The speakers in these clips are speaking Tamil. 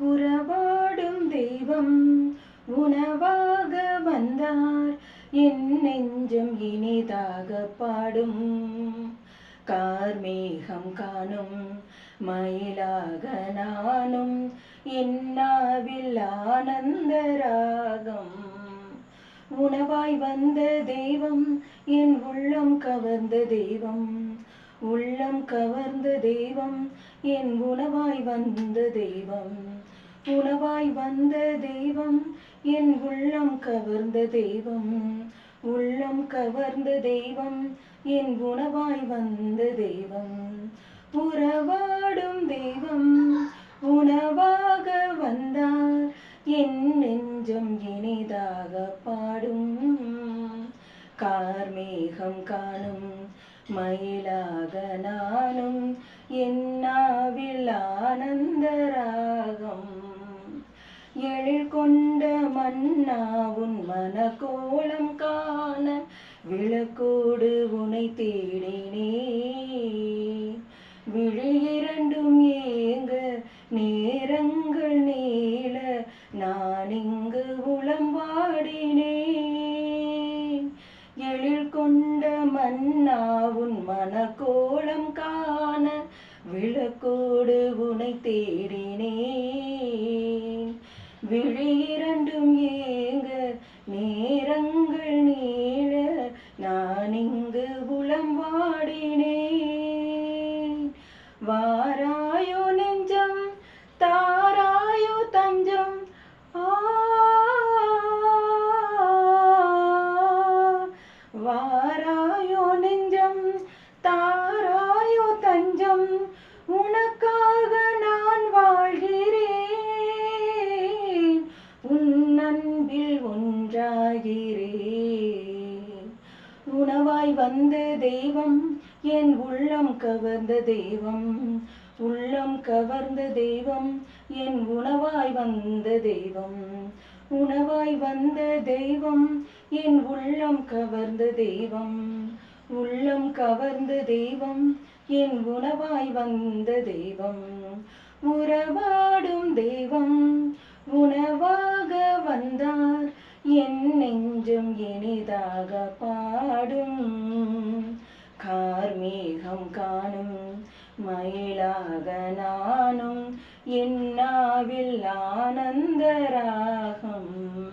உறவாடும் தெய்வம் உணவாக வந்தார். என் நெஞ்சம் இனிதாக பாடும். கார்மேகம் காணும். மயிலாக நானும் என்னாவில் ஆனந்த ராகம். உணவாய் வந்த தெய்வம் என் உள்ளம் கவர்ந்த தெய்வம். உள்ளம் கவர்ந்த தெய்வம் என் உணவாய் வந்த தெய்வம். உணவாய் வந்த தெய்வம் என் உள்ளம் கவர்ந்த தெய்வம். உள்ளம் கவர்ந்த தெய்வம் என் உணவாய் வந்த தெய்வம். உறவாடும் தெய்வம் உணவாக வந்தார். என் நெஞ்சம் இனிதாக பாடும். கார்மேகம் காணும். மயிலாக நானும் என்னாவில் ஆனந்த ராகம் எழில் கொண்ட மன்னா உன் மனக்கோலம் காண விளக்கோடு உனை தேடினே. விழி இரண்டும் ஏங்க நேரங்கள் நீள நான் இங்கு உளம் வாடினேன் எழில் கொண்ட மன்னா உன் மனக்கோலம் காண விளக்கோடு உனை தேடினேன். விழியிரண்டும் ஏங்க நேரங்கள் நீள நான் இங்கு வந்த தெய்வம் என் உள்ளம் கவர்ந்த தெய்வம். உள்ளம் கவர்ந்த தெய்வம் என் உணவாய் வந்த தெய்வம். உணவாய் வந்த தெய்வம் என் உள்ளம் கவர்ந்த தெய்வம். உள்ளம் கவர்ந்த தெய்வம் என் உணவாய் வந்த தெய்வம். உறவாடும் தெய்வம் உணவாக வந்தார். என் நெஞ்சம் இனிதாக பாடும். கார்மேகம் காணும். மயிலாக நானும் என்னாவில் ஆனந்த ராகம்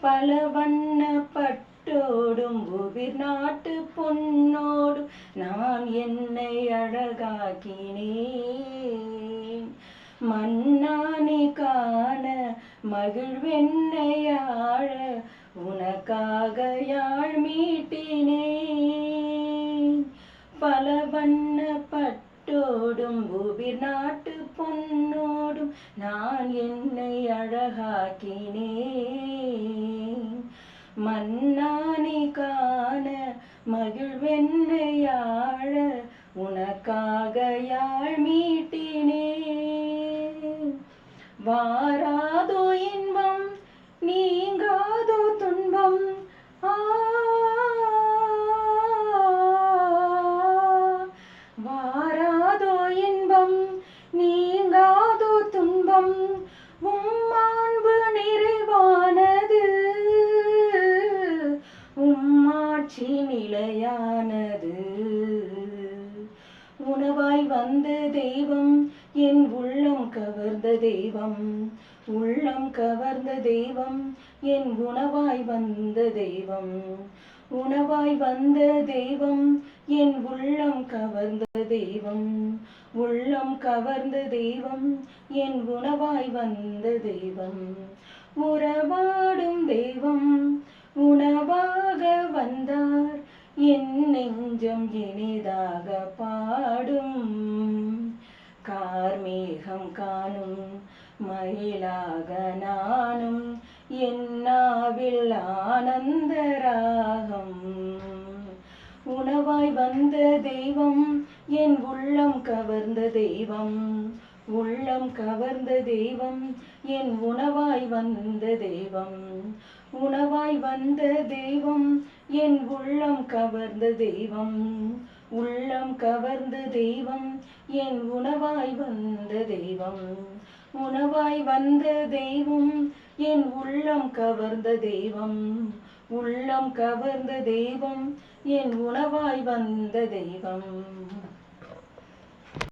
பல வண்ண பட்டோடும் உபிர் நாட்டு பொன்னோடும் நான் என்னை அழகாக்கினேன். மன்னானி காண மகிழ்வென்னையாழ உனக்காக யாழ் மீட்டினே. பல வண்ண பட்டோடும் உபிர் நாட்டு பொன்னோடும் நான் என்னை அழகாக்கினேன் மன்னானி காண மகிழ்வென்னையாழ உனக்காக யாழ் மீட்டினேன் வந்த தெய்வம் என் உள்ளம் கவர்ந்த தெய்வம். உள்ளம் கவர்ந்த தெய்வம் என் உணவாய் வந்த தெய்வம். உணவாய் வந்த தெய்வம் என் உள்ளம் கவர்ந்த தெய்வம். உள்ளம் கவர்ந்த தெய்வம் என் உணவாய் வந்த தெய்வம். உறவாடும் தெய்வம் உணவாக வந்தார். என் நெஞ்சம் இனிதாக பாடும் கார்மேகம் காணும் மயிலாக நானும் என்னாவில் ஆனந்த ராகம். உணவாய் வந்த தெய்வம் என் உள்ளம் கவர்ந்த தெய்வம். உள்ளம் கவர்ந்த தெய்வம் என் உணவாய் வந்த தெய்வம். உணவாய் வந்த தெய்வம் என் உள்ளம் கவர்ந்த தெய்வம். உள்ளம் கவர்ந்த தெய்வம் என் உணவாய் வந்த தெய்வம். உணவாய் வந்த தெய்வம் என் உள்ளம் கவர்ந்த தெய்வம். உள்ளம் கவர்ந்த தெய்வம் என் உணவாய் வந்த தெய்வம்.